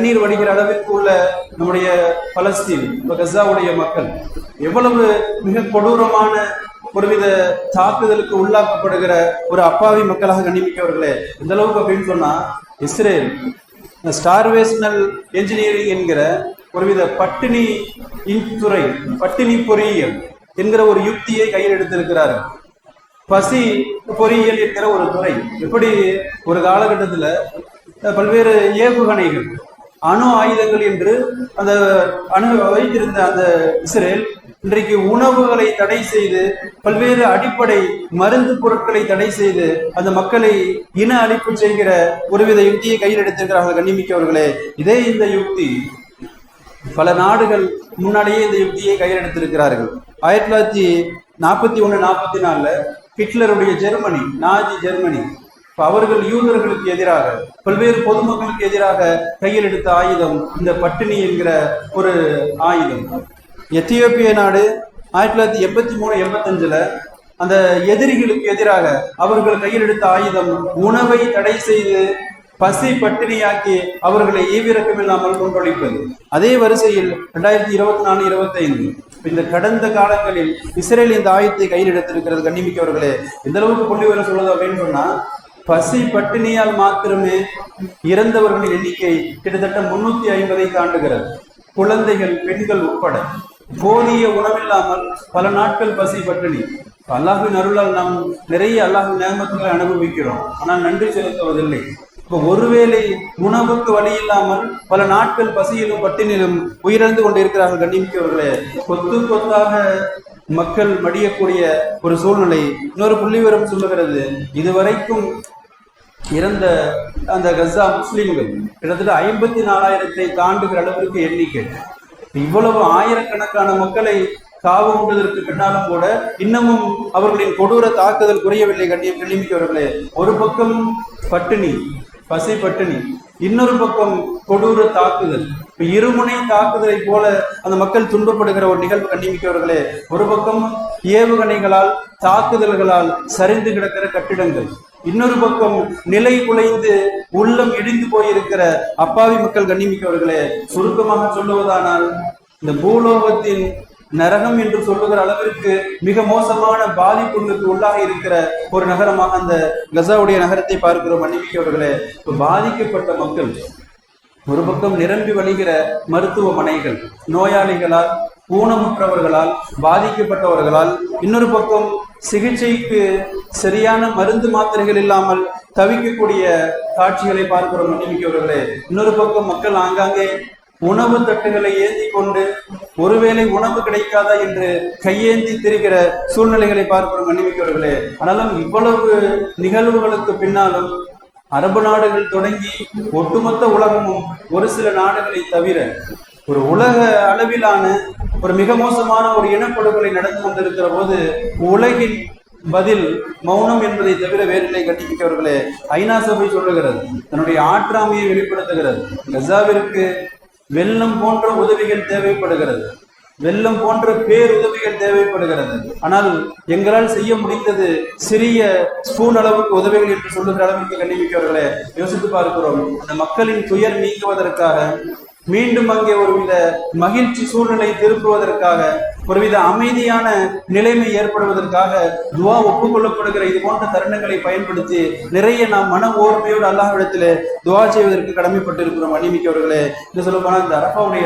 கண்ணீர் வடிகிற அளவிற்கு உள்ள நம்முடைய பலஸ்தீன் இப்போ கசாவுடைய மக்கள் எவ்வளவு மிக கொடூரமான ஒருவித தாக்குதலுக்கு உள்ளாக்கப்படுகிற ஒரு அப்பாவி மக்களாக கண்ணிமிக்கவர்களே இந்த அளவுக்கு அப்படின்னு சொன்னா இஸ்ரேல் ஸ்டார்வேஷனல் என்ஜினியரிங் என்கிற ஒருவித பட்டினி இன் துறை பட்டினி பொறியியல் என்கிற ஒரு யுக்தியை கையில் எடுத்திருக்கிறார்கள் பசி பொறியியல் என்கிற ஒரு துறை. எப்படி ஒரு காலகட்டத்துல பல்வேறு ஏவுகணைகள் அணு ஆயுதங்கள் என்று அந்த அணு வைத்திருந்த அந்த இஸ்ரேல் இன்றைக்கு உணவுகளை தடை செய்து பல்வேறு அடிப்படை மருந்து பொருட்களை தடை செய்து அந்த மக்களை இன அழிப்பு செய்கிற ஒருவித யுக்தியை கையில் எடுத்திருக்கிறார்கள் கண்ணிமிக்கவர்களே. இதே இந்த யுக்தி பல நாடுகள் முன்னாடியே இந்த யுக்தியை கையில் எடுத்திருக்கிறார்கள். ஆயிரத்தி தொள்ளாயிரத்தி நாற்பத்தி ஒன்று நாற்பத்தி நாலுல ஹிட்லருடைய ஜெர்மனி நாஜி ஜெர்மனி அவர்கள் யூதர்களுக்கு எதிராக பல்வேறு பொதுமக்களுக்கு எதிராக கையில் எடுத்த ஆயுதம் இந்த பட்டினி என்கிற ஒரு ஆயுதம். எத்தியோப்பிய நாடு ஆயிரத்தி தொள்ளாயிரத்தி எண்பத்தி மூணு எண்பத்தஞ்சுல அந்த எதிரிகளுக்கு எதிராக அவர்கள் கையில் எடுத்த ஆயுதம் உணவை தடை செய்து பசி பட்டினியாக்கி அவர்களை ஈவிரக்கம் இல்லாமல் கொண்டொழிப்பது அதே வரிசையில் ரெண்டாயிரத்தி இருபத்தி நாலு இருபத்தைந்து. இந்த கடந்த காலங்களில் இஸ்ரேல் இந்த ஆயுதத்தை கையில் எடுத்திருக்கிறது கண்ணிமிக்கவர்களே எந்த அளவுக்கு புள்ளி வர சொல்லுது அப்படின்னு சொன்னா பசி பட்டினியால் மாத்திரமே இறந்தவர்களின் எண்ணிக்கை கிட்டத்தட்ட முன்னூத்தி ஐம்பதை தாண்டுகிறது. குழந்தைகள் பெண்கள் உட்பட போதிய உணவில்லாமல் பல நாட்கள் பசி பட்டினி. அல்லாஹின் அருளால் நாம் நிறைய அல்லாஹின் நேமத்துகளை அனுபவிக்கிறோம். ஆனால் நன்றி செலுத்துவதில்லை. இப்போ ஒருவேளை உணவுக்கு வழி இல்லாமல் பல நாட்கள் பசியிலும் பட்டினிலும் உயிரிழந்து கொண்டிருக்கிறார்கள் கண்ணிமிக்கவர்களே கொத்து கொத்தாக மக்கள் மடியக்கூடிய ஒரு சூழ்நிலை இன்னொரு புள்ளிவரம் சொல்லுகிறது. இதுவரைக்கும் இறந்த அந்த கசா முஸ்லிம்கள் கிட்டத்தட்ட ஐம்பத்தி நாலாயிரத்தை தாண்டுகிற அளவிற்கு எண்ணிக்கை. இவ்வளவு ஆயிரக்கணக்கான மக்களை காவு கொண்டதற்கு பின்னாலும் கூட இன்னமும் அவர்களின் கொடூர தாக்குதல் குறையவில்லை கண்டிய கண்ணிமிக்கவர்களே ஒரு பக்கம் பட்டினி பசி பட்டினி இன்னொரு பக்கம் கொடூர தாக்குதல். இப்ப இருமுனை தாக்குதலை போல அந்த மக்கள் துன்பப்படுகிற ஒரு நிகழ்வு கண்டிமிக்கவர்களே ஒரு பக்கம் ஏவுகணைகளால் தாக்குதல்களால் சரிந்து கிடக்கிற கட்டிடங்கள். இன்னொரு பக்கம் நிலை குலைந்து உள்ளம் இடிந்து போயிருக்கிற அப்பாவி மக்கள் கண்ணிமிக்கவர்களே சுருக்கமாக சொல்லுவதானால் இந்த பூலோகத்தின் நரகம் என்று சொல்லுகிற அளவிற்கு மிக மோசமான பாதிப்புகளுக்கு உள்ளாக இருக்கிற ஒரு நகரமாக அந்த கசாவுடைய நகரத்தை பார்க்கிறோம் மன்னிமிக்கவர்களே பாதிக்கப்பட்ட மக்கள் ஒரு பக்கம் நிரம்பி வழிகிற மருத்துவமனைகள் நோயாளிகளால் ஊனமுற்றவர்களால் பாதிக்கப்பட்டவர்களால் இன்னொரு பக்கம் சிகிச்சைக்கு சரியான மருந்து மாத்திரைகள் இல்லாமல் தவிக்கக்கூடிய காட்சிகளை பார்க்கிறோம் மன்னிமிக்கவர்களே இன்னொரு பக்கம் மக்கள் ஆங்காங்கே உணவு தட்டுகளை ஏந்தி கொண்டு ஒருவேளை உணவு கிடைக்காதா என்று கையேந்தி திரிகிற சூழ்நிலைகளை பார்க்கிறோம் மன்னிமிக்கவர்களே ஆனாலும் இவ்வளவு நிகழ்வுகளுக்கு பின்னாலும் அரபு நாடுகள் தொடங்கி ஒட்டுமொத்த உலகமும் ஒரு சில நாடுகளை தவிர ஒரு உலக அளவிலான ஒரு மிக மோசமான ஒரு இனப்படுகொலை நடந்து கொண்டிருக்கிற போது உலகின் பதில் மௌனம் என்பதை தவிர வேறில்லை கண்டிப்பிக்கவர்களே ஐநா சபை சொல்லுகிறது தன்னுடைய ஆற்றாமையை வெளிப்படுத்துகிறது. கசாவிற்கு வெள்ளம் போன்ற உதவிகள் தேவைப்படுகிறது. வெள்ளம் போன்ற பேருதவிகள் தேவைப்படுகிறது. ஆனால் எங்களால் செய்ய முடிந்தது சிறிய ஸ்பூன் அளவுக்கு உதவிகள் என்று சொல்லுகிற அளவுக்கு கண்ணிமிக்கவர்களே யோசித்து பார்க்கிறோம் அந்த மக்களின் துயர் நீங்குவதற்காக மீண்டும் அங்கே ஒருவித மகிழ்ச்சி சூழ்நிலை திருப்புவதற்காக ஒருவித அமைதியான நிலைமை ஏற்படுவதற்காக துவா ஒப்புக்கொள்ளப்படுகிற இது போன்ற தருணங்களை பயன்படுத்தி நிறைய நாம் மன ஓர்மையோடு அல்லாஹ்விடத்திலே துவா செய்வதற்கு கடமைப்பட்டிருக்கிறோம். அனிமிக்கவர்களே இந்த சொல்ல இந்த அரபாவுடைய